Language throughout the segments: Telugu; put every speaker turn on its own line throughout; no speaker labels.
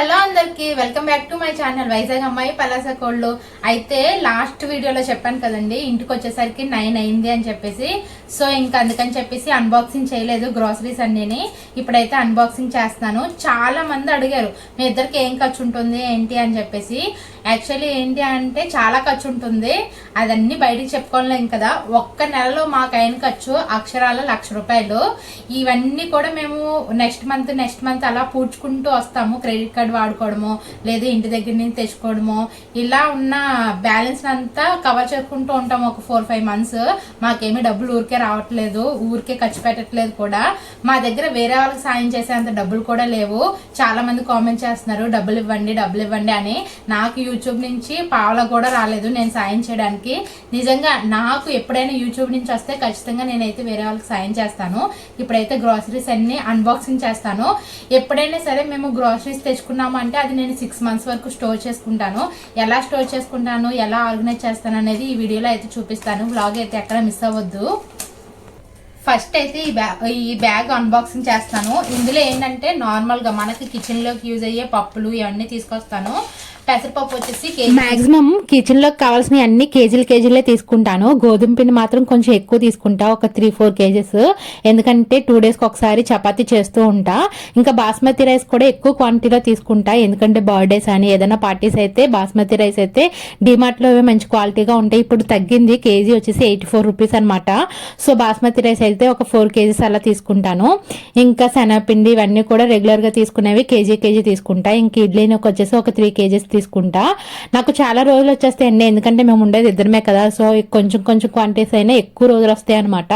ojalá అందరికి welcome back to my channel Vizag అమ్మాయి పలాస కోళ్ళు. అయితే లాస్ట్ వీడియోలో చెప్పాను కదండి ఇంటికి వచ్చేసరికి నైన్ అయింది అని చెప్పేసి. సో ఇంకా అందుకని చెప్పేసి అన్బాక్సింగ్ చేయలేదు గ్రోసరీస్ అన్నీని. ఇప్పుడైతే అన్బాక్సింగ్ చేస్తున్నాను. చాలా మంది అడిగారు మీ ఇద్దరికి ఏం ఖర్చు ఉంటుంది? ఏంటి? అని చెప్పేసి. యాక్చువల్లీ ఏంటి అంటే చాలా ఖర్చు ఉంటుంది. అదన్నీ బయటికి చెప్పుకోలేం కదా. ఒక్క నెలలో మాకు అయిన ఖర్చు అక్షరాల లక్ష రూపాయలు. ఇవన్నీ కూడా మేము నెక్స్ట్ మంత్ నెక్స్ట్ మంత్ అలా పూడ్చుకుంటూ వస్తాము. క్రెడిట్ కార్డ్ వాడుకోవడమో లేదా ఇంటి దగ్గర నుంచి తెచ్చుకోవడము ఇలా ఉన్న బ్యాలెన్స్ అంతా కవర్ చేసుకుంటూ ఉంటాము ఒక ఫోర్ ఫైవ్ మంత్స్. మాకేమీ డబ్బులు ఊరికే రావట్లేదు ఊరికే ఖర్చు పెట్టట్లేదు కూడా. మా దగ్గర వేరే వాళ్ళకి సాయం చేసేంత డబ్బులు కూడా లేవు. చాలా మంది కామెంట్ చేస్తున్నారు డబ్బులు ఇవ్వండి డబ్బులు ఇవ్వండి అని. నాకు యూట్యూబ్ నుంచి పావలా కూడా రాలేదు నేను సాయం చేయడానికి. నిజంగా నాకు ఎప్పుడైనా యూట్యూబ్ నుంచి వస్తే ఖచ్చితంగా నేనైతే వేరే వాళ్ళకి సాయం చేస్తాను. ఇప్పుడైతే గ్రాసరీస్ అన్ని అన్బాక్సింగ్ చేస్తాను. ఎప్పుడైనా సరే మేము గ్రాసరీస్ తెచ్చుకున్నాము అంటే అది నేను సిక్స్ మంత్స్ వరకు స్టోర్ చేసుకుంటాను. ఎలా స్టోర్ చేసుకుంటాను ఎలా ఆర్గనైజ్ చేస్తాను అనేది ఈ వీడియోలో అయితే చూపిస్తాను. బ్లాగ్ అయితే ఎక్కడ మిస్ అవ్వద్దు. ఫస్ట్ అయితే ఈ బ్యాగ్ ఈ బ్యాగ్ అన్బాక్సింగ్ చేస్తాను. ఇందులో ఏంటంటే నార్మల్గా మనకి కిచెన్లోకి యూజ్ అయ్యే పప్పులు ఇవన్నీ తీసుకొస్తాను. పెసరపప్పు వచ్చేసి
మాక్సిమం కిచెన్లో కావాల్సిన అన్ని కేజీలు కేజీలే తీసుకుంటాను. గోధుమ పిండి మాత్రం కొంచెం ఎక్కువ తీసుకుంటా ఒక త్రీ ఫోర్ కేజెస్. ఎందుకంటే టూ డేస్కి ఒకసారి చపాతీ చేస్తూ ఉంటా. ఇంకా బాస్మతి రైస్ కూడా ఎక్కువ క్వాంటిటీలో తీసుకుంటా. ఎందుకంటే బర్త్డేస్ అని ఏదైనా పార్టీస్ అయితే బాస్మతి రైస్ అయితే డిమార్ట్లో మంచి క్వాలిటీగా ఉంటాయి. ఇప్పుడు తగ్గింది కేజీ వచ్చేసి ఎయిటీ ఫోర్ రూపీస్ అనమాట సో బాస్మతి రైస్ అయితే ఒక ఫోర్ కేజీస్ అలా తీసుకుంటాను. ఇంకా శనగపిండి ఇవన్నీ కూడా రెగ్యులర్గా తీసుకునేవి కేజీ కేజీ తీసుకుంటా. ఇంక ఇడ్లీని వచ్చేసి ఒక త్రీ కేజీస్ తీసుకుంటా. నాకు చాలా రోజులు వచ్చేస్తాయండి ఎందుకంటే మేము ఉండేది ఇద్దరమే కదా. సో కొంచెం కొంచెం క్వాంటిటీస్ అయినా ఎక్కువ రోజులు వస్తాయి అనమాట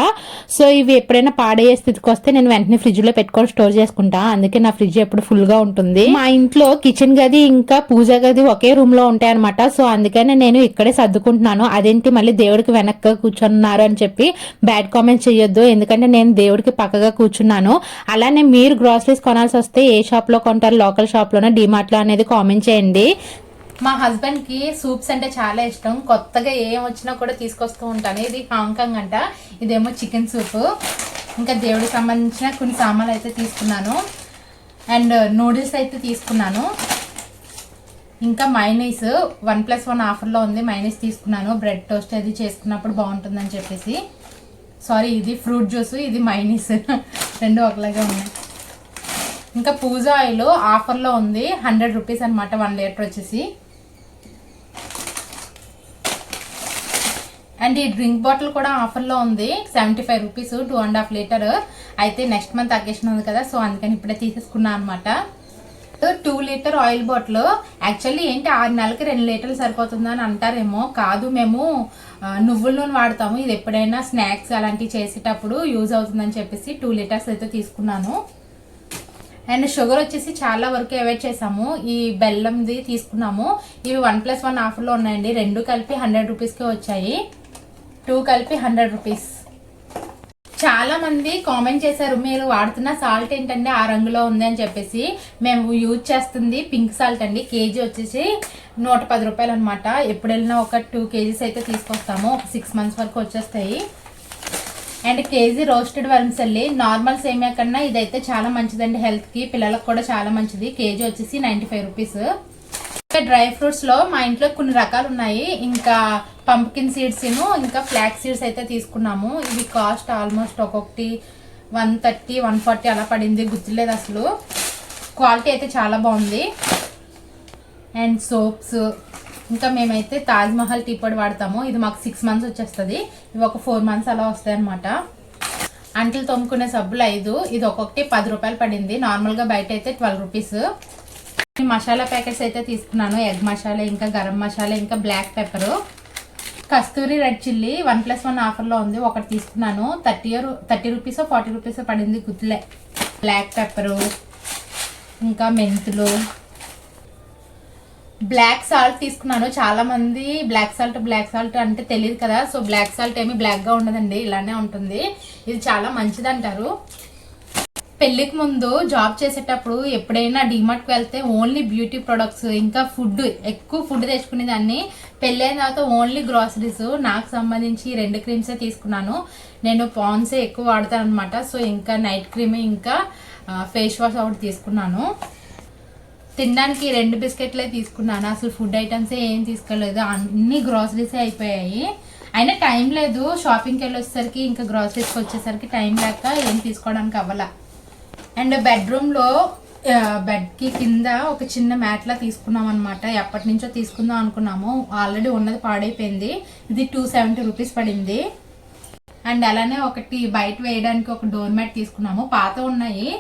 సో ఇవి ఎప్పుడైనా పాడయ్యే స్థితికి వస్తే నేను వెంటనే ఫ్రిడ్జ్లో పెట్టుకొని స్టోర్ చేసుకుంటా. అందుకే నా ఫ్రిడ్జ్ ఎప్పుడు ఫుల్గా ఉంటుంది. మా ఇంట్లో కిచెన్ గది ఇంకా పూజ గది ఒకే రూమ్లో ఉంటాయి అనమాట సో అందుకనే నేను ఇక్కడే సర్దుకుంటున్నాను. అదేంటి మళ్ళీ దేవుడికి వెనక్కి కూర్చున్నారు అని చెప్పి బ్యాడ్ కామెంట్స్ చేయొద్దు. ఎందుకంటే నేను దేవుడికి పక్కగా కూర్చున్నాను. అలానే మీరు గ్రాసరీస్ కొనాల్సి వస్తే ఏ షాప్లో కొంటారు? లోకల్ షాప్ డిమార్ట్లో అనేది కామెంట్ చేయండి.
మా హస్బెండ్కి సూప్స్ అంటే చాలా ఇష్టం. కొత్తగా ఏం వచ్చినా కూడా తీసుకొస్తూ ఉంటాను. ఇది హాంకాంగ్ అంట. ఇదేమో చికెన్ సూప్ ఇంకా దేవుడికి సంబంధించిన కొన్ని సామాన్లు అయితే తీసుకున్నాను. అండ్ నూడిల్స్ అయితే తీసుకున్నాను. ఇంకా మైనీస్ వన్ ప్లస్ వన్ ఆఫర్లో ఉంది. మైనీస్ తీసుకున్నాను. బ్రెడ్ టోస్ట్ అది చేసుకున్నప్పుడు బాగుంటుందని చెప్పేసి. సారీ ఇది ఫ్రూట్ జ్యూస్ ఇది మైనీస్ రెండు ఒకలాగే ఉన్నాయి. ఇంకా పూజ ఆయిల్ ఆఫర్లో ఉంది. హండ్రెడ్ రూపీస్ అనమాట వన్ లీటర్ వచ్చేసి. అండ్ ఈ డ్రింక్ బాటిల్ కూడా ఆఫర్లో ఉంది. Seventy five rupees two and half litre. అయితే నెక్స్ట్ మంత్ అకేషన్ ఉంది కదా సో అందుకని ఇప్పుడే తీసేసుకున్నాను అనమాట two litre oil bottle. Actually ఏంటి ఆరు నెలలకి రెండు లీటర్లు సరిపోతుందని అని అంటారేమో. కాదు మేము నువ్వుల నూనె వాడతాము. ఇది ఎప్పుడైనా స్నాక్స్ అలాంటివి చేసేటప్పుడు యూజ్ అవుతుందని చెప్పేసి టూ లీటర్స్ అయితే తీసుకున్నాను. అండ్ షుగర్ వచ్చేసి చాలా వరకు అవాయిడ్ చేసాము ఈ బెల్లంది తీసుకున్నాము. ఇవి వన్ ప్లస్ వన్ ఆఫర్లో ఉన్నాయండి. రెండు కలిపి హండ్రెడ్ రూపీస్కే వచ్చాయి. టూ కలిపి హండ్రెడ్ రూపీస్. చాలా మంది కామెంట్ చేశారు మీరు వాడుతున్న సాల్ట్ ఏంటండి ఆ రంగులో ఉంది అని చెప్పేసి. మేము యూజ్ చేస్తుంది పింక్ సాల్ట్ అండి కేజీ వచ్చేసి నూట పది రూపాయలు అనమాట ఎప్పుడు వెళ్ళినా ఒక టూ కేజీస్ అయితే తీసుకొస్తాము ఒక సిక్స్ మంత్స్ వరకు వచ్చేస్తాయి. అండ్ కేజీ రోస్టెడ్ వరంసల్లి నార్మల్ సేమియా కన్నా ఇదైతే చాలా మంచిదండి హెల్త్కి పిల్లలకు కూడా చాలా మంచిది. కేజీ వచ్చేసి నైంటీ ఫైవ్ రూపీస్. ఇంకా డ్రై ఫ్రూట్స్లో మా ఇంట్లో కొన్ని రకాలు ఉన్నాయి. ఇంకా పంప్కిన్ సీడ్స్ ఇంకా ఫ్లాక్ సీడ్స్ అయితే తీసుకున్నాము. ఇవి కాస్ట్ ఆల్మోస్ట్ ఒక్కొక్కటి వన్ థర్టీ వన్ ఫార్టీ అలా పడింది. గుర్తులేదు అసలు. క్వాలిటీ అయితే చాలా బాగుంది. అండ్ సోప్స్ ఇంకా మేమైతే తాజ్ మహల్ టీ పొడి వాడతాము. ఇది మాకు సిక్స్ మంత్స్ వచ్చేస్తుంది. ఇవి ఒక ఫోర్ మంత్స్ అలా వస్తాయి అనమాట అంటలు తోముకునే సబ్బులు ఐదు. ఇది ఒక్కొక్కటి పది రూపాయలు పడింది. నార్మల్గా బయట అయితే ట్వెల్వ్ రూపీస్ మసాలా ప్యాకెట్స్ అయితే తీసుకున్నాను. ఎగ్ మసాలా ఇంకా గరం మసాలా ఇంకా black pepper Kasturi red chilli one plus one ఆఫర్లో ఉంది. ఒకటి తీసుకున్నాను. Thirty thirty rupees forty rupees పడింది గుత్తులే. బ్లాక్ పెప్పరు ఇంకా మెంతులు. బ్లాక్ సాల్ట్ తీసుకున్నాను. చాలామంది బ్లాక్ సాల్ట్ బ్లాక్ సాల్ట్ అంటే తెలియదు కదా. సో బ్లాక్ సాల్ట్ ఏమి బ్లాక్గా ఉండదండి. ఇలానే ఉంటుంది. ఇది చాలా మంచిది అంటారు పెళ్ళికి ముందు జాబ్ చేసేటప్పుడు ఎప్పుడైనా డిమార్ట్కి వెళ్తే ఓన్లీ బ్యూటీ ప్రొడక్ట్స్ ఇంకా ఫుడ్ ఎక్కువ ఫుడ్ తెచ్చుకునేదాన్ని. పెళ్ళైన తర్వాత ఓన్లీ గ్రాసరీస్ నాకు సంబంధించి రెండు క్రీమ్సే తీసుకున్నాను. నేను పాన్సే ఎక్కువ వాడతాను అనమాట సో ఇంకా నైట్ క్రీమ్ ఇంకా ఫేస్ వాష్ ఒకటి తీసుకున్నాను. తినడానికి రెండు బిస్కెట్లే తీసుకున్నాను. అసలు ఫుడ్ ఐటమ్స్ ఏం తీసుకోలేదు. అన్ని గ్రాసరీసే అయిపోయాయి. అయినా టైం లేదు. షాపింగ్కి వెళ్ళేసరికి ఇంకా గ్రాసరీస్కి వచ్చేసరికి టైం లేక ఏం తీసుకోవడానికి అవ్వలే. అండ్ బెడ్రూమ్లో బెడ్కి కింద ఒక చిన్న మ్యాట్లా తీసుకున్నాం అనమాట ఎప్పటి నుంచో తీసుకుందాం అనుకున్నాము. ఆల్రెడీ ఉన్నది పాడైపోయింది. ఇది టూ సెవెంటీ రూపీస్ పడింది. అండ్ అలానే ఒకటి బయట వేయడానికి ఒక డోర్ మ్యాట్ తీసుకున్నాము. పాత ఉన్నాయి.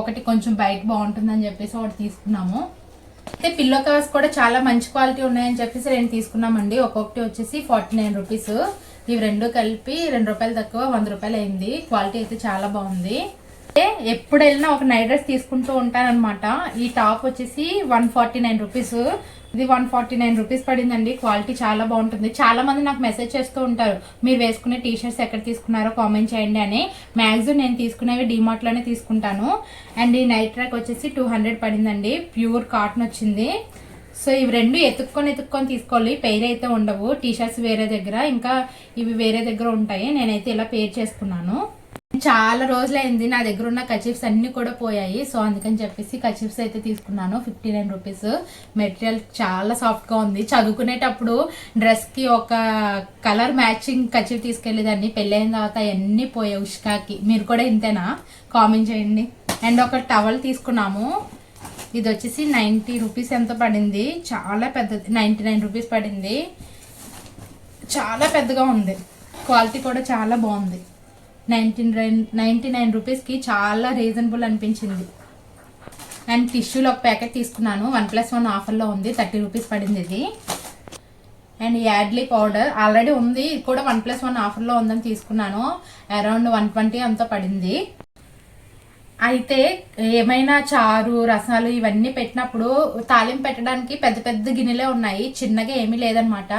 ఒకటి కొంచెం బయట బాగుంటుందని చెప్పేసి ఒకటి తీసుకున్నాము. అయితే పిల్లో కవర్స్ కూడా చాలా మంచి క్వాలిటీ ఉన్నాయని చెప్పేసి రెండు తీసుకున్నామండి. ఒక్కొక్కటి వచ్చేసి ఫార్టీ నైన్ రూపీస్. ఇవి రెండు కలిపి రెండు రూపాయలు తక్కువ వంద రూపాయలు అయింది. క్వాలిటీ అయితే చాలా బాగుంది. ఎప్పుడు వెళ్ళినా ఒక నైట్ డ్రెస్ తీసుకుంటూ ఉంటానన్నమాట. ఈ టాప్ వచ్చేసి వన్ ఫార్టీ నైన్ రూపీస్. ఇది వన్ ఫార్టీ నైన్ రూపీస్ పడిందండి. క్వాలిటీ చాలా బాగుంటుంది. చాలా మంది నాకు మెసేజ్ చేస్తూ ఉంటారు మీరు వేసుకునే టీ షర్ట్స్ ఎక్కడ తీసుకున్నారో కామెంట్ చేయండి అని. మ్యాక్సిమం నేను తీసుకునేవి డిమార్ట్లోనే తీసుకుంటాను. అండ్ ఈ నైట్ ట్రాక్ వచ్చేసి టూ హండ్రెడ్ పడిందండి. ప్యూర్ కాటన్ వచ్చింది. సో ఇవి రెండు ఎత్తుక్కొని ఎత్తుక్కొని తీసుకోవాలి. పేరు అయితే ఉండవు. టీ షర్ట్స్ వేరే దగ్గర. ఇంకా ఇవి వేరే దగ్గర ఉంటాయి. నేనైతే ఇలా పేర్ చేసుకున్నాను. చాలా రోజులైంది నా దగ్గర ఉన్న కచీఫ్స్ అన్ని కూడా పోయాయి. సో అందుకని చెప్పేసి కచీఫ్స్ అయితే తీసుకున్నాను. Fifty nine rupees. మెటీరియల్ చాలా సాఫ్ట్గా ఉంది. చదువుకునేటప్పుడు డ్రెస్కి ఒక కలర్ మ్యాచింగ్ కచీఫ్ తీసుకెళ్ళేదాన్ని పెళ్ళైన తర్వాత అన్ని పోయాయి ఉష్కాకి. మీరు కూడా ఇంతేనా? కామెంట్ చేయండి. అండ్ ఒక టవల్ తీసుకున్నాము. ఇది వచ్చేసి నైంటీ రూపీస్ ఎంత పడింది? చాలా పెద్దది. నైంటీ నైన్ రూపీస్ పడింది. చాలా పెద్దగా ఉంది. క్వాలిటీ కూడా చాలా బాగుంది. నైన్టీన్ నైంటీ నైన్ రూపీస్కి చాలా రీజనబుల్ అనిపించింది. అండ్ టిష్యూలు ఒక ప్యాకెట్ తీసుకున్నాను. వన్ ప్లస్ వన్ ఆఫర్లో ఉంది. థర్టీ రూపీస్ పడింది ఇది. అండ్ యాడ్లీ పౌడర్ ఆల్రెడీ ఉంది. ఇది కూడా వన్ ప్లస్ వన్ ఆఫర్లో ఉందని తీసుకున్నాను. అరౌండ్ వన్ ట్వంటీ అంతా పడింది. అయితే ఏమైనా చారు రసాలు ఇవన్నీ పెట్టినప్పుడు తాలింపు పెట్టడానికి పెద్ద పెద్ద గిన్నెలే ఉన్నాయి. చిన్నగా ఏమీ లేదనమాట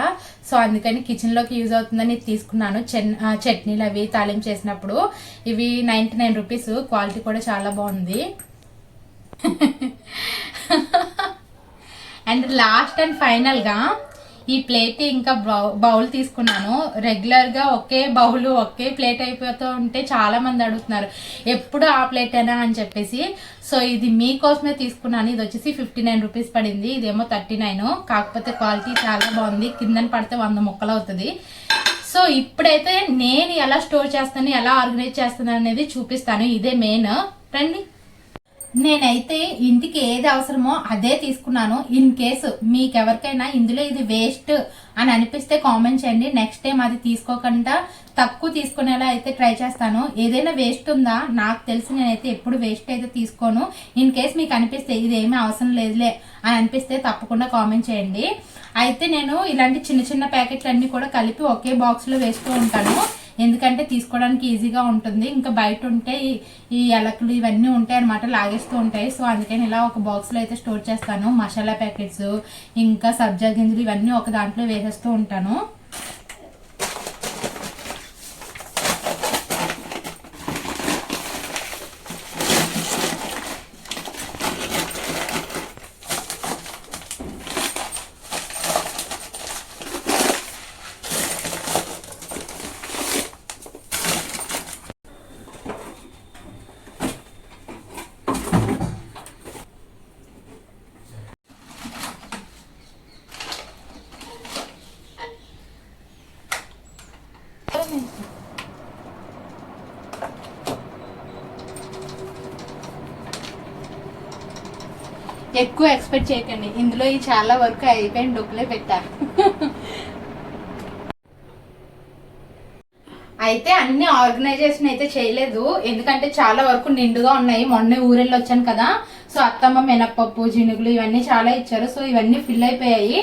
సో అందుకని కిచెన్లోకి యూజ్ అవుతుందని తీసుకున్నాను. చెన్ చట్నీలు అవి తాలింపు చేసినప్పుడు. ఇవి నైంటీ నైన్ రూపీస్ క్వాలిటీ కూడా చాలా బాగుంది. అండ్ లాస్ట్ అండ్ ఫైనల్గా ఈ ప్లేట్ ఇంకా బౌ- బౌల్ తీసుకున్నాను. రెగ్యులర్గా ఒకే బౌల్ ఒకే ప్లేట్ అయిపోతూ ఉంటే చాలామంది అడుగుతున్నారు ఎప్పుడు ఆ ప్లేట్ అయినా? అని చెప్పేసి. సో ఇది మీకోసమే తీసుకున్నాను. ఇది వచ్చేసి ఫిఫ్టీ నైన్ రూపీస్ పడింది. ఇదేమో థర్టీ నైన్. కాకపోతే క్వాలిటీ చాలా బాగుంది. కిందన పడితే వంద ముక్కలు అవుతుంది. సో ఇప్పుడైతే నేను ఎలా స్టోర్ చేస్తాను ఎలా ఆర్గనైజ్ చేస్తాను అనేది చూపిస్తాను. ఇదే మెయిన్. రండి. నేనైతే ఇంటికి ఏది అవసరమో అదే తీసుకున్నాను. ఇన్ కేసు మీకు ఎవరికైనా ఇందులో ఇది వేస్ట్ అని అనిపిస్తే కామెంట్ చేయండి. నెక్స్ట్ టైం అది తీసుకోకుండా తక్కువ తీసుకునేలా అయితే ట్రై చేస్తాను. ఏదైనా వేస్ట్ ఉందా? నాకు తెలిసి నేనైతే ఎప్పుడు వేస్ట్ అయితే తీసుకోను. ఇన్ కేస్ మీకు అనిపిస్తే ఇది ఏమీ అవసరం లేదులే అని అనిపిస్తే తప్పకుండా కామెంట్ చేయండి. అయితే నేను ఇలాంటి చిన్న చిన్న ప్యాకెట్లు అన్నీ కూడా కలిపి ఒకే బాక్స్లో వేస్తూ ఉంటాను. ఎందుకంటే తీసుకోవడానికి ఈజీగా ఉంటుంది. ఇంకా బయట ఉంటే ఈ- ఎలకలు ఇవన్నీ ఉంటాయి అనమాట లాగేస్తూ ఉంటాయి. సో అందుకని ఇలా ఒక బాక్స్లో అయితే స్టోర్ చేస్తాను. మసాలా ప్యాకెట్స్ ఇంకా సబ్జా గింజలు ఇవన్నీ ఒక దాంట్లో వేసేస్తూ ఉంటాను. ఎక్కువ ఎక్స్పెక్ట్ చేయకండి. ఇందులో ఈ చాలా వరకు అయిపోయిన డొక్కులే పెట్టారు. అయితే అన్ని ఆర్గనైజేషన్ అయితే చేయలేదు. ఎందుకంటే చాలా వరకు నిండుగా ఉన్నాయి. మొన్న ఊరెళ్ళి వచ్చాను కదా. సో అత్తమ్మ మినప్పప్పు జినుగులు ఇవన్నీ చాలా ఇచ్చారు. సో ఇవన్నీ ఫిల్ అయిపోయాయి.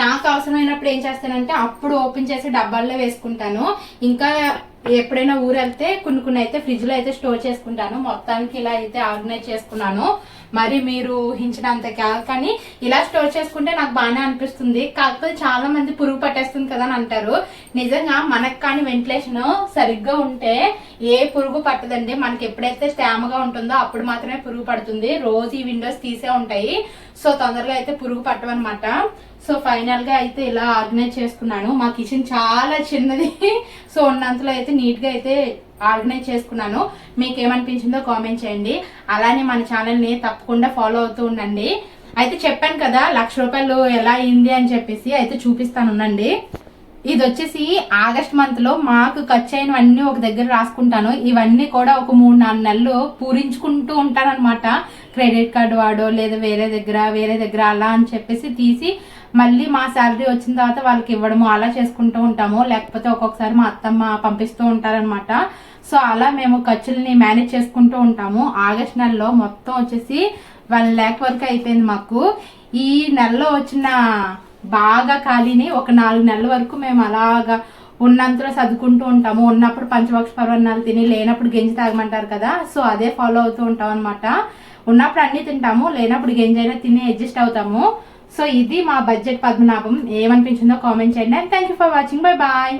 నాకు అవసరమైనప్పుడు ఏం చేస్తానంటే అప్పుడు ఓపెన్ చేసి డబ్బాల్లో వేసుకుంటాను. ఇంకా ఎప్పుడైనా ఊరు వెళ్తే కొన్ని కొన్ని అయితే ఫ్రిడ్జ్లో అయితే స్టోర్ చేసుకుంటాను. మొత్తానికి ఇలా అయితే ఆర్గనైజ్ చేసుకున్నాను. మరి మీరు ఊహించినంత కాదు. కానీ ఇలా స్టోర్ చేసుకుంటే నాకు బాగానే అనిపిస్తుంది. కాకపోతే చాలా మంది పురుగు పట్టేస్తుంది కదా అని అంటారు. నిజంగా మనకు కానీ వెంటిలేషన్ సరిగ్గా ఉంటే ఏ పురుగు పట్టదండి. మనకి ఎప్పుడైతే స్టామ్గా ఉంటుందో అప్పుడు మాత్రమే పురుగు పడుతుంది. రోజు ఈ విండోస్ తీసే ఉంటాయి. సో తొందరగా అయితే పురుగు పట్టమనమాట సో ఫైనల్గా అయితే ఇలా ఆర్గనైజ్ చేసుకున్నాను. మా కిచెన్ చాలా చిన్నది. సో ఉన్నంతలో అయితే నీట్గా అయితే ఆర్గనైజ్ చేసుకున్నాను. మీకు ఏమనిపించిందో కామెంట్ చేయండి. అలానే మన ఛానల్ని తప్పకుండా ఫాలో అవుతూ ఉండండి. అయితే చెప్పాను కదా లక్ష రూపాయలు ఎలా అయింది అని చెప్పేసి అయితే చూపిస్తాను ఉండండి. ఇది వచ్చేసి ఆగస్ట్ మంత్లో మాకు ఖర్చు అయినవన్నీ ఒక దగ్గర రాసుకుంటాను. ఇవన్నీ కూడా ఒక మూడు నాలుగు నెలలు పూరించుకుంటూ ఉంటానన్నమాట. క్రెడిట్ కార్డు వాడో లేదా వేరే దగ్గర వేరే దగ్గర అలా అని చెప్పేసి తీసి మళ్ళీ మా శాలరీ వచ్చిన తర్వాత వాళ్ళకి ఇవ్వడము అలా చేసుకుంటూ ఉంటాము. లేకపోతే ఒక్కొక్కసారి మా అత్తమ్మ పంపిస్తూ ఉంటారనమాట సో అలా మేము ఖర్చుల్ని మేనేజ్ చేసుకుంటూ ఉంటాము. ఆగస్ట్ నెలలో మొత్తం వచ్చేసి వన్ ల్యాక్ వరకు అయిపోయింది మాకు. ఈ నెలలో వచ్చిన బాగా ఖాళీని ఒక నాలుగు నెలల వరకు మేము అలాగా ఉన్నంతలో చదువుకుంటూ ఉంటాము. ఉన్నప్పుడు పంచభక్ష పర్వణాలు తిని లేనప్పుడు గెంజి తాగమంటారు కదా. సో అదే ఫాలో అవుతూ ఉంటాం అనమాట ఉన్నప్పుడు అన్ని తింటాము లేనప్పుడు గెంజైనా తిని అడ్జస్ట్ అవుతాము. సో ఇది మా బడ్జెట్ పద్మనాభం. ఏమనిపించిందో కామెంట్ చేయండి. And thank you for watching bye bye